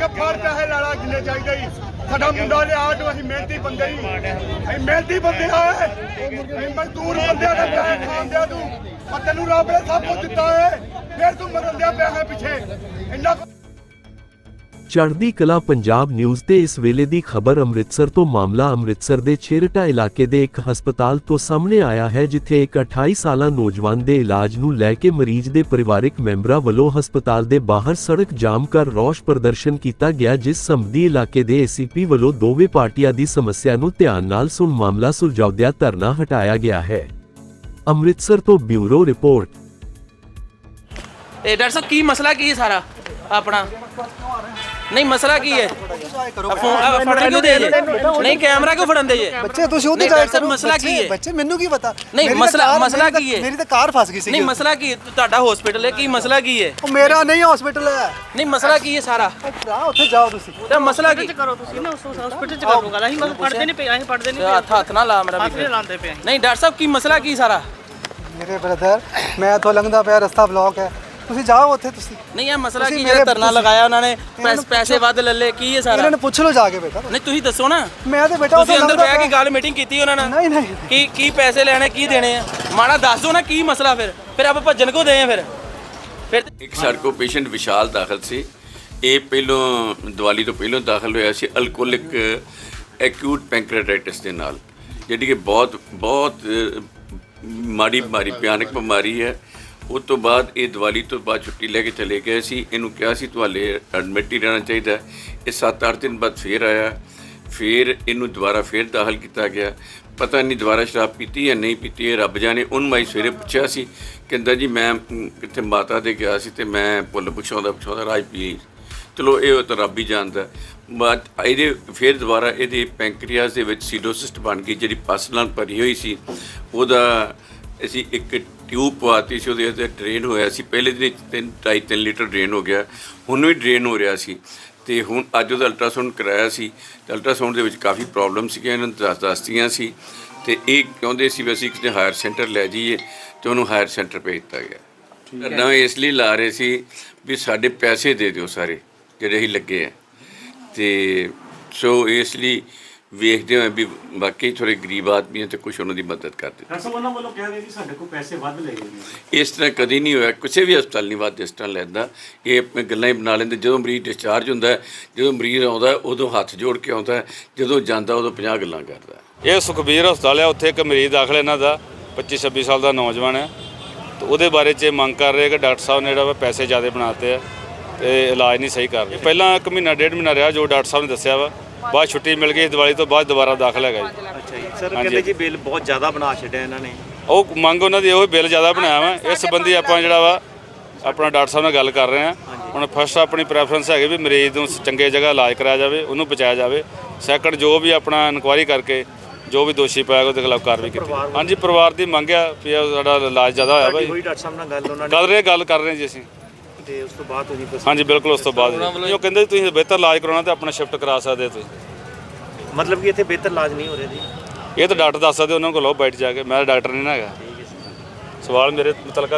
ਗੱਫੜ ਪੈਸੇ ਲਾਲਾ ਜਿੰਨੇ ਚਾਹੀਦੇ ਹੀ ਸਾਡਾ ਮੁੰਡਾ ਨੇ ਆਟ ਅਸੀਂ ਮਿਹਨਤੀ ਬੰਦੇ ਹੀ ਅਸੀਂ ਮਿਹਨਤੀ ਬੰਦੇ ਆ। ਅਸੀਂ ਮਜ਼ਦੂਰ ਬੰਦੇ ਦਾ ਪੈਸੇ ਖਾਂਦੇ ਆ ਤੂੰ। ਤੈਨੂੰ ਰੱਬ ਨੇ ਸਭ ਕੁਝ ਦਿੱਤਾ ਏ। ਫਿਰ ਤੂੰ ਮਰਨ ਦਿਆ ਪਿਆ ਪਿੱਛੇ। ਇੰਨਾ ਚੜ੍ਹਦੀ ਕਲਾ ਪੰਜਾਬ ਨਿਊਜ਼ ਤੇ ਇਸ ਵੇਲੇ ਦੀ ਖਬਰ ਅੰਮ੍ਰਿਤਸਰ ਤੋਂ ਮਾਮਲਾ ਅੰਮ੍ਰਿਤਸਰ ਦੇ ਛੇਰਟਾ ਇਲਾਕੇ ਦੇ ਇੱਕ ਹਸਪਤਾਲ ਤੋਂ ਸਾਹਮਣੇ ਆਇਆ ਹੈ, ਜਿੱਥੇ ਇੱਕ 28 ਸਾਲਾ ਨੌਜਵਾਨ ਦੇ ਇਲਾਜ ਨੂੰ ਲੈ ਕੇ ਮਰੀਜ਼ ਦੇ ਪਰਿਵਾਰਕ ਮੈਂਬਰਾਂ ਵੱਲੋਂ ਹਸਪਤਾਲ ਦੇ ਬਾਹਰ ਸੜਕ ਜਾਮ ਕਰ ਰੋਸ ਪ੍ਰਦਰਸ਼ਨ ਕੀਤਾ ਗਿਆ, ਜਿਸ ਸੰਬੰਧੀ ਇਲਾਕੇ ਦੇ ਏਸੀਪੀ ਵੱਲੋਂ ਦੋਵੇਂ ਪਾਰਟੀਆਂ ਦੀ ਸਮੱਸਿਆ ਨੂੰ ਧਿਆਨ ਨਾਲ ਸੁਣ ਮਾਮਲਾ ਸੁਲਝਾਉਂਦਿਆਂ ਧਰਨਾ ਹਟਾਇਆ ਗਿਆ ਹੈ। ਅੰਮ੍ਰਿਤਸਰ ਤੋਂ ਬਿਊਰੋ ਰਿਪੋਰਟ। ਤੇ ਡਾਕਟਰ ਸਾਹਿਬ, ਕੀ ਮਸਲਾ, ਕੀ ਸਾਰਾ ਆਪਣਾ? ਨਹੀਂ ਮਸਲਾ ਕੀ ਹੈ? ਫੋਨ ਫੜਨ ਕਿਉਂ ਦੇ ਜੇ? ਨਹੀਂ ਕੈਮਰਾ ਕਿਉਂ ਫੜਨ ਦੇ ਜੇ? ਬੱਚੇ ਤੁਸੀਂ ਉਹਦੇ ਡਾਕਟਰ ਕਰੋ। ਮਸਲਾ ਕੀ ਹੈ? ਬੱਚੇ ਮੈਨੂੰ ਕੀ ਪਤਾ? ਨਹੀਂ, ਮਸਲਾ- ਮਸਲਾ ਕੀ ਹੈ? ਮੇਰੀ ਤਾਂ ਕਾਰ ਫਸ ਗਈ ਸੀ ਨਹੀਂ ਮਸਲਾ ਕੀ ਹੈ? ਤੁਹਾਡਾ ਹਸਪੀਟਲ ਹੈ ਕੀ ਮਸਲਾ ਕੀ ਹੈ? ਉਹ ਮੇਰਾ ਨਹੀਂ ਹਸਪੀਟਲ ਹੈ। ਨਹੀਂ ਮਸਲਾ ਕੀ ਹੈ ਸਾਰਾ? ਭਰਾ ਉੱਥੇ ਜਾਓ ਤੁਸੀਂ। ਤੇ ਮਸਲਾ ਕੀ? ਕਰੋ ਤੁਸੀਂ ਨਾ ਉਸ ਹਸਪੀਟਲ ਚ ਕਰੋ ਗੱਲ। ਅਸੀਂ ਪੜਦੇ ਨਹੀਂ ਪਏ ਅਸੀਂ ਪੜਦੇ ਨਹੀਂ ਹੱਥ ਹੱਥ ਨਾ ਲਾ ਮੇਰਾ ਵੀ। ਨਹੀਂ ਡਾਕਟਰ ਸਾਹਿਬ ਕੀ ਮਸਲਾ ਕੀ ਸਾਰਾ? ਮੇਰੇ ਬ੍ਰਦਰ ਮੈਂ ਤੋਂ ਲੰਘਦਾ ਪਿਆ ਰਸਤਾ ਬਲੌਕ ਹੈ। ਤੁਸੀਂ ਜਾਓ ਉੱਥੇ ਤੁਸੀਂ ਨਹੀਂ ਇਹ ਮਸਲਾ ਕੀ ਹੈ? ਧਰਨਾ ਲਗਾਇਆ ਉਹਨਾਂ ਨੇ ਪੈਸ- ਵੱਧ ਲੈ ਲਏ ਕੀ ਹੈ ਸਾਰਾ? ਇਹਨਾਂ ਨੂੰ ਪੁੱਛ ਲਓ ਜਾ ਕੇ ਬੇਟਾ ਨਹੀਂ ਤੁਸੀਂ ਦੱਸੋ ਨਾ। ਮੈਂ ਤੇ ਬੇਟਾ ਤੁਸੀਂ ਉੱਥੇ ਅੰਦਰ ਬਹਿ ਕੇ। ਗੱਲ ਮੀਟਿੰਗ ਕੀਤੀ ਉਹਨਾਂ ਨਾਲ? ਨਹੀਂ ਨਹੀਂ। ਕੀ ਕੀ ਪੈਸੇ ਲੈਣੇ ਕੀ ਦੇਣੇ ਆ? ਮਾੜਾ ਦੱਸ ਦਿਓ ਨਾ ਕੀ ਮਸਲਾ ਫਿਰ। ਫਿਰ ਆਪਾਂ ਭੱਜਣ ਕੋ ਦੇ ਆ ਫਿਰ? ਫਿਰ ਇੱਕ ਸਾਡੇ ਕੋਲ ਪੇਸ਼ੈਂਟ ਵਿਸ਼ਾਲ ਦਾਖਲ ਸੀ। ਇਹ ਪਹਿਲੋਂ ਦੀਵਾਲੀ ਤੋਂ ਪਹਿਲੋਂ ਦਾਖਲ ਹੋਇਆ ਸੀ ਅਲਕੋਹਲਿਕ ਐਕਿਊਟ ਪੈਂਕ੍ਰੀਆਟਾਈਟਿਸ ਦੇ ਨਾਲ। ਜਿਹੜੀ ਕਿ ਬਹੁਤ ਬਹੁਤ ਮਾੜੀ ਬਿਮਾਰੀ ਭਿਆਨਕ ਬਿਮਾਰੀ ਹੈ। ਉਹ ਤੋਂ ਬਾਅਦ ਇਹ ਦੀਵਾਲੀ ਤੋਂ ਬਾਅਦ ਛੁੱਟੀ ਲੈ ਕੇ ਚਲੇ ਗਏ ਸੀ। ਇਹਨੂੰ ਕਿਹਾ ਸੀ, ਤੁਹਾਡੇ ਐਡਮਿਟ ਹੀ ਰਹਿਣਾ ਚਾਹੀਦਾ ਇਹ 7-8 ਦਿਨ ਬਾਅਦ ਫੇਰ ਆਇਆ। ਫਿਰ ਇਹਨੂੰ ਦੁਬਾਰਾ ਫਿਰ ਦਾਖਲ ਕੀਤਾ ਗਿਆ। ਪਤਾ ਨਹੀਂ ਦੁਬਾਰਾ ਸ਼ਰਾਬ ਪੀਤੀ ਜਾਂ ਨਹੀਂ ਪੀਤੀ, ਇਹ ਰੱਬ ਜਾਣੇ। ਉਹਨੂੰ ਮੈਂ ਸਵੇਰੇ ਪੁੱਛਿਆ ਸੀ, ਕਹਿੰਦਾ ਜੀ, ਮੈਂ ਕਿੱਥੇ ਮਾਤਾ ਦੇ ਗਿਆ ਸੀ ਤੇ ਮੈਂ ਭੁੱਲ ਪੁੱਛਾਉਂਦਾ ਪੁੱਛਾਉਂਦਾ ਰਾਜ ਪੀ ਚਲੋ, ਇਹ ਤਾਂ ਰੱਬ ਹੀ ਜਾਣਦਾ ਬਾਅਦ ਇਹਦੇ ਫਿਰ ਦੁਬਾਰਾ ਇਹਦੇ ਪੈਂਕਰੀਆਸ ਦੇ ਵਿੱਚ ਸੀਡੋਸਿਸਟ ਬਣ ਗਈ, ਜਿਹੜੀ ਪਸ ਨਾਲ ਭਰੀ ਹੋਈ ਸੀ। ਉਹਦਾ ਅਸੀਂ ਇੱਕ ਟਿਊਬ ਪਵਾਤੀ ਸੀ ਉਹਦੇ ਅੰਦਰ ਡਰੇਨ ਹੋਇਆ ਸੀ। ਪਹਿਲੇ ਦਿਨ 3 2.5 ਲੀਟਰ ਡਰੇਨ ਹੋ ਗਿਆ। ਹੁਣ ਵੀ ਡਰੇਨ ਹੋ ਰਿਹਾ ਸੀ। ਤੇ ਹੁਣ ਅੱਜ ਉਹਦਾ ਅਲਟਰਾਸਾਊਂਡ ਕਰਾਇਆ ਸੀ। ਤੇ ਅਲਟਰਾਸਾਊਂਡ ਦੇ ਵਿੱਚ ਕਾਫੀ ਪ੍ਰੋਬਲਮ ਸੀਗੀਆਂ ਇਹਨਾਂ ਨੂੰ ਦੱਸ ਦੱਸਤੀਆਂ ਸੀ। ਤੇ ਇਹ ਚਾਹੁੰਦੇ ਸੀ ਵੀ ਅਸੀਂ ਕਿਸੇ ਹਾਇਰ ਸੈਂਟਰ ਲੈ ਜਾਈਏ ਤੇ ਉਹਨੂੰ ਹਾਇਰ ਸੈਂਟਰ ਭੇਜ ਦਿੱਤਾ ਗਿਆ। ਨਾ ਇਸ ਲਈ ਲਾ ਰਹੇ ਸੀ ਵੀ ਸਾਡੇ ਪੈਸੇ ਦੇ ਦਿਓ ਸਾਰੇ ਜਿਹੜੇ ਅਸੀਂ ਲੱਗੇ ਆ। ਤੇ ਸੋ ਇਸ ਲਈ ਵੇਖਦੇ ਹਾਂ ਵੀ ਵਾਕਈ ਥੋੜੇ ਗਰੀਬ ਆਦਮੀ ਹੈ ਤੇ ਕੁਝ ਉਹਨਾਂ ਦੀ ਮਦਦ ਕਰ ਦਿੱਤੀ ਡਾਕਟਰ ਸਾਹਿਬ ਉਹਨਾਂ ਵੱਲੋਂ ਕਿਹਾ ਗਿਆ ਕਿ ਸਾਡੇ ਕੋਲ ਪੈਸੇ ਵੱਧ ਲਏ ਗਏ ਇਸ ਤਰ੍ਹਾਂ ਕਦੀ ਨਹੀਂ ਹੋਇਆ ਕਿਸੇ ਵੀ ਹਸਪਤਾਲ ਨਹੀਂ ਵੱਧ ਇਸ ਤਰ੍ਹਾਂ ਲੈਂਦਾ। ਇਹ ਆਪਣੇ ਗੱਲਾਂ ਹੀ ਬਣਾ ਲੈਂਦੇ ਜਦੋਂ ਮਰੀਜ਼ ਡਿਸਚਾਰਜ ਹੁੰਦਾ ਹੈ ਜਦੋਂ ਮਰੀਜ਼ ਆਉਂਦਾ ਹੈ, ਉਦੋਂ ਹੱਥ ਜੋੜ ਕੇ ਆਉਂਦਾ ਹੈ, ਜਦੋਂ ਜਾਂਦਾ ਉਦੋਂ 50 ਗੱਲਾਂ ਕਰਦਾ। ਇਹ ਸੁਖਬੀਰ ਹਸਪਤਾਲ ਹੈ ਉੱਥੇ ਇੱਕ ਮਰੀਜ਼ ਦਾਖਲ ਇਹਨਾਂ ਦਾ 25 26 ਸਾਲ ਦਾ ਨੌਜਵਾਨ ਹੈ। ਤੇ ਉਹਦੇ ਬਾਰੇ 'ਚ ਇਹ ਮੰਗ ਕਰ ਰਹੇ ਕਿ ਡਾਕਟਰ ਸਾਹਿਬ ਨੇ ਜਿਹੜਾ ਵਾ ਪੈਸੇ ਜ਼ਿਆਦਾ ਬਣਾਤੇ ਆ ਤੇ ਇਲਾਜ ਨਹੀਂ ਸਹੀ ਕਰ ਰਹੇ। ਪਹਿਲਾਂ ਇੱਕ ਮਹੀਨਾ ਡੇਢ ਮਹੀਨਾ ਰਿਹਾ ਜੋ ਡਾਕਟਰ ਸਾਹਿਬ ਨੇ ਦੱਸਿਆ ਵਾ। ਬਾਅਦ ਛੁੱਟੀ ਮਿਲ ਗਈ ਦੀਵਾਲੀ ਤੋਂ ਬਾਅਦ ਦੁਬਾਰਾ ਦਾਖਲ ਹੈਗਾ ਜੀ। ਅੱਛਾ ਜੀ। ਸਰ। ਕਹਿੰਦੇ ਜੀ ਬਿੱਲ ਬਹੁਤ ਜ਼ਿਆਦਾ ਬਣਾ ਛੱਡਿਆ ਇਹਨਾਂ ਨੇ। ਉਹ ਮੰਗ ਉਹਨਾਂ ਦੀ ਉਹ ਬਿੱਲ ਜ਼ਿਆਦਾ ਬਣਾਇਆ ਵਾ। ਇਸ ਸੰਬੰਧੀ ਆਪਾਂ ਜਿਹੜਾ ਵਾ ਆਪਣਾ ਡਾਕਟਰ ਸਾਹਿਬ ਨਾਲ ਗੱਲ ਕਰ ਰਹੇ ਹਾਂ। ਹੁਣ ਫਸਟ ਆਪਣੀ ਪ੍ਰੈਫਰੈਂਸ ਹੈਗੀ ਵੀ ਮਰੀਜ਼ ਨੂੰ ਚੰਗੇ ਜਗ੍ਹਾ ਇਲਾਜ ਕਰਾਇਆ ਜਾਵੇ ਉਹਨੂੰ ਬਚਾਇਆ ਜਾਵੇ। ਸੈਕੰਡ ਜੋ ਵੀ ਆਪਣਾ ਇਨਕੁਆਇਰੀ ਕਰਕੇ ਜੋ ਵੀ ਦੋਸ਼ੀ ਪਾਇਆ ਗਿਆ ਉਹਦੇ ਖਿਲਾਫ ਕਾਰਵਾਈ ਕੀਤੀ। ਹਾਂਜੀ ਪਰਿਵਾਰ ਦੀ ਮੰਗ ਆ ਵੀ ਸਾਡਾ ਇਲਾਜ ਜ਼ਿਆਦਾ ਹੋਇਆ ਭਾਈ ਡਾਕਟਰ ਸਾਹਿਬ ਨਾਲ ਗੱਲ ਉਹਨਾਂ ਨੇ ਗੱਲ ਰਹੇ ਗੱਲ ਕਰ ਰਹੇ ਜੀ ਅਸੀਂ। ਤੇ ਉਸ ਤੋਂ ਬਾਅਦ ਤੁਸੀਂ ਦੱਸੋ। ਹਾਂਜੀ ਬਿਲਕੁਲ ਉਸ ਤੋਂ ਬਾਅਦ ਜੀ। ਉਹ ਕਹਿੰਦੇ ਤੁਸੀਂ ਬਿਹਤਰ ਇਲਾਜ ਕਰਾਉਣਾ ਤੇ ਆਪਣਾ ਸ਼ਿਫਟ ਕਰਾ ਸਕਦੇ ਹੋ ਤੁਸੀਂ। ਮਤਲਬ ਕਿ ਇੱਥੇ ਬਿਹਤਰ ਇਲਾਜ ਨਹੀਂ ਹੋ ਰਿਹਾ ਜੀ? ਇਹ ਤਾਂ ਡਾਕਟਰ ਦੱਸ ਸਕਦੇ ਉਹਨਾਂ ਕੋਲ ਲਓ ਬੈਠ ਜਾ ਕੇ। ਮੈਂ ਡਾਕਟਰ ਨਹੀਂ ਨਾ ਹੈਗਾ। ਸਵਾਲ ਮੇਰੇ ਮੁਤਲਕਾ